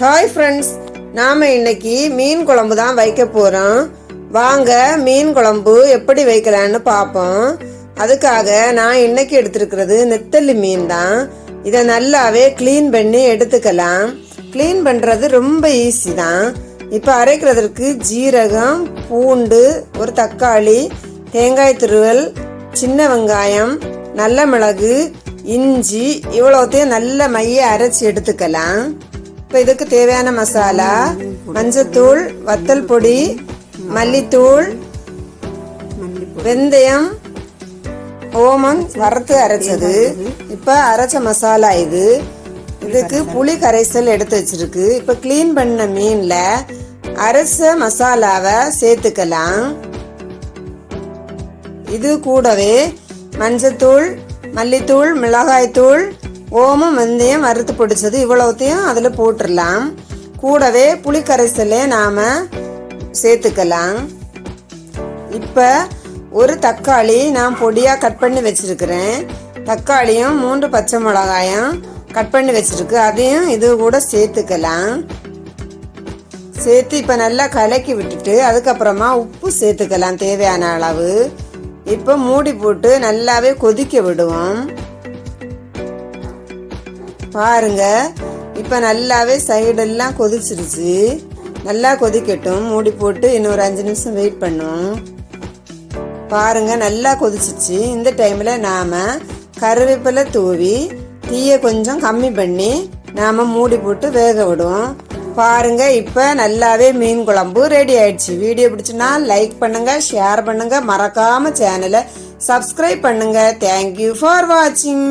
Hi friends நாம இன்னைக்கு மீன் குழம்பு தான் வைக்க போறோம். வாங்க மீன் குழம்பு எப்படி வைக்கலான்னு பார்ப்போம். அதுக்காக நான் இன்னைக்கு எடுத்திருக்கிறது நெத்தலி மீன் தான். இதை நல்லாவே க்ளீன் பண்ணி எடுத்துக்கலாம். க்ளீன் பண்ணுறது ரொம்ப ஈஸி தான். இப்போ அரைக்கிறதுக்கு ஜீரகம் பூண்டு ஒரு தக்காளி தேங்காய் துருவல் சின்ன வெங்காயம் நல்ல மிளகு இஞ்சி இவ்வளோத்தையும் நல்ல மைய அரைச்சி எடுத்துக்கலாம். இப்போ இதுக்கு தேவையான மசாலா மஞ்சத்தூள் வத்தல் பொடி மல்லித்தூள் வெந்தயம் ஓமம் வறுத்து அரைச்சது. இப்போ அரைச்ச மசாலா இது. இதுக்கு புளி கரைசல் எடுத்து வச்சிருக்கு. இப்போ க்ளீன் பண்ண மீனில் அரைச்ச மசாலாவை சேர்த்துக்கலாம். இது கூடவே மஞ்சத்தூள் மல்லித்தூள் மிளகாய்த்தூள் ஓமம் வெந்தயம் வறுத்து பிடிச்சது? இவ்வளோத்தையும் அதில் போட்டுடலாம் கூடவே புளிக்கரைசலே நாம் சேர்த்துக்கலாம். இப்போ ஒரு தக்காளி நான் பொடியாக கட் பண்ணி வச்சுருக்கிறேன். தக்காளியும் மூன்று பச்சை மிளகாயும் கட் பண்ணி வச்சுருக்கு. அதையும் இது கூட சேர்த்துக்கலாம். சேர்த்து இப்போ நல்லா கலக்கி விட்டுட்டு அதுக்கப்புறமா உப்பு சேர்த்துக்கலாம் தேவையான அளவு. இப்போ மூடி போட்டு நல்லாவே கொதிக்க விடுவோம். பாருங்க. இப்போ நல்லாவே சைடெல்லாம் கொதிச்சிருச்சு. நல்லா கொதிக்கட்டும். மூடி போட்டு இன்னொரு அஞ்சு நிமிஷம் வெயிட் பண்ணும். பாருங்க நல்லா கொதிச்சிச்சு இந்த டைமில் நாம் கருவேப்பிலை தூவி தீயை கொஞ்சம் கம்மி பண்ணி நாம் மூடி போட்டு வேக விடுவோம். பாருங்க இப்போ நல்லாவே மீன் குழம்பு ரெடி ஆயிடுச்சு. வீடியோ பிடிச்சுன்னா லைக் பண்ணுங்க ஷேர் பண்ணுங்க. மறக்காம சேனலை சப்ஸ்கிரைப் பண்ணுங்க. தேங்க்யூ ஃபார் வாட்சிங்